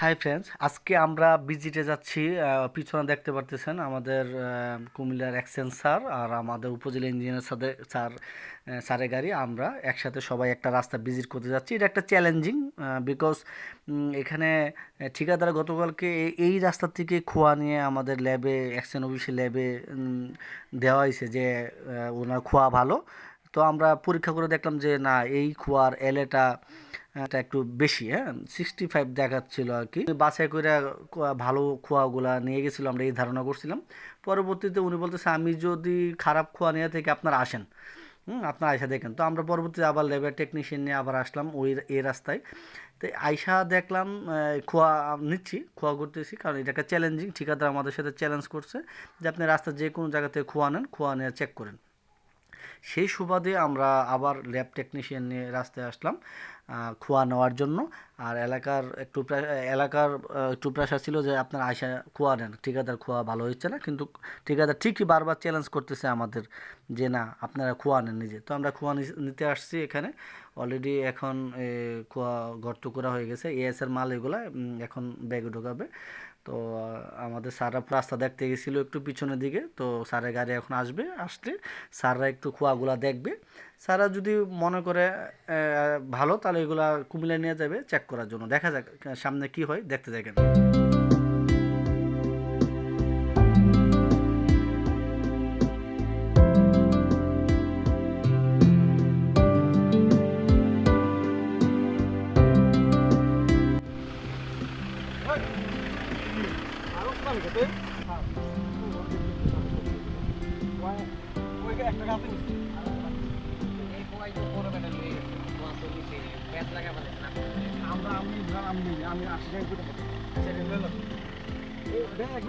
Hi friends আজকে আমরা ভিজিটে যাচ্ছি পিছনে দেখতে পারতেছেন আমাদের কুমিল্লার এক্সচেঞ্জ স্যার আর আমাদের উপজেলা ইঞ্জিনিয়ার সাথে স্যার স্যারের গাড়ি। আমরা একসাথে সবাই একটা রাস্তা ভিজিট করতে যাচ্ছি। এটা একটা চ্যালেঞ্জিং বিকজ এখানে ঠিকাদার গতকালকে এই- এই রাস্তা থেকে খোয়া নিয়ে আমাদের ল্যাবে এক্সচেঞ্জ অফিসে ল্যাবে দেওয়া হয়েছে যে ওনার খোয়া ভালো। তো আমরা পরীক্ষা করে দেখলাম যে, না, এই খোয়ার এলেটা এটা একটু বেশি হ্যাঁ? সিক্সটি ফাইভ দেখাচ্ছিল আর কি। বাছাই করে ভালো খোয়াগুলা নিয়ে গেছিল, আমরা এই ধারণা করছিলাম। পরবর্তীতে উনি বলতেছে, আমি যদি খারাপ খোয়া নিয়ে থেকে আপনারা আসেন, হুম, আপনারা আয়সা দেখেন। তো আমরা পরবর্তীতে আবার লেবার টেকনিশিয়ান নিয়ে আবার আসলাম ওই এই রাস্তায়। তো আয়সা দেখলাম খোয়া নিচ্ছি খোয়া করতেছি কারণ এটা একটা চ্যালেঞ্জিং ঠিকাদার আমাদের সাথে চ্যালেঞ্জ করছে যে, আপনি রাস্তা যে কোনো জায়গা থেকে খোয়া নেন খোয়া নিয়ে চেক করেন। সেই সুবাদে আমরা আবার ল্যাব টেকনিশিয়ান নিয়ে রাস্তায় আসলাম খোয়া নেওয়ার জন্য। আর এলাকার একটু এলাকার একটু প্রেশার ছিল যে আপনার আয়সা খোয়া নেন। ঠিকাদার খোয়া ভালো হচ্ছে না, কিন্তু ঠিকাদার ঠিকই বারবার চ্যালেঞ্জ করতেছে আমাদের যে, না, আপনারা খোয়া নেন নিজে। তো আমরা খোয়া নিতে আসছি এখানে। অলরেডি এখন খোয়া গর্ত করা হয়ে গেছে। এএসের মাল এগুলা এখন ব্যাগে ঢোকাবে। তো আমাদের স্যাররা রাস্তা দেখতে গেছিল একটু পিছনের দিকে। তো, স্যারের গাড়ি এখন আসবে, আসলে স্যাররা একটু খোয়াগুলা দেখবে। স্যাররা যদি মনে করে ভালো, তাহলে এগুলা কুমিল্লা নিয়ে যাবে চেক করার জন্য। দেখা যাক, সামনে কি হয়, দেখতে দেখেন আমরা আমি আমি আমি আশি টাকা করে। সেটা দেখ?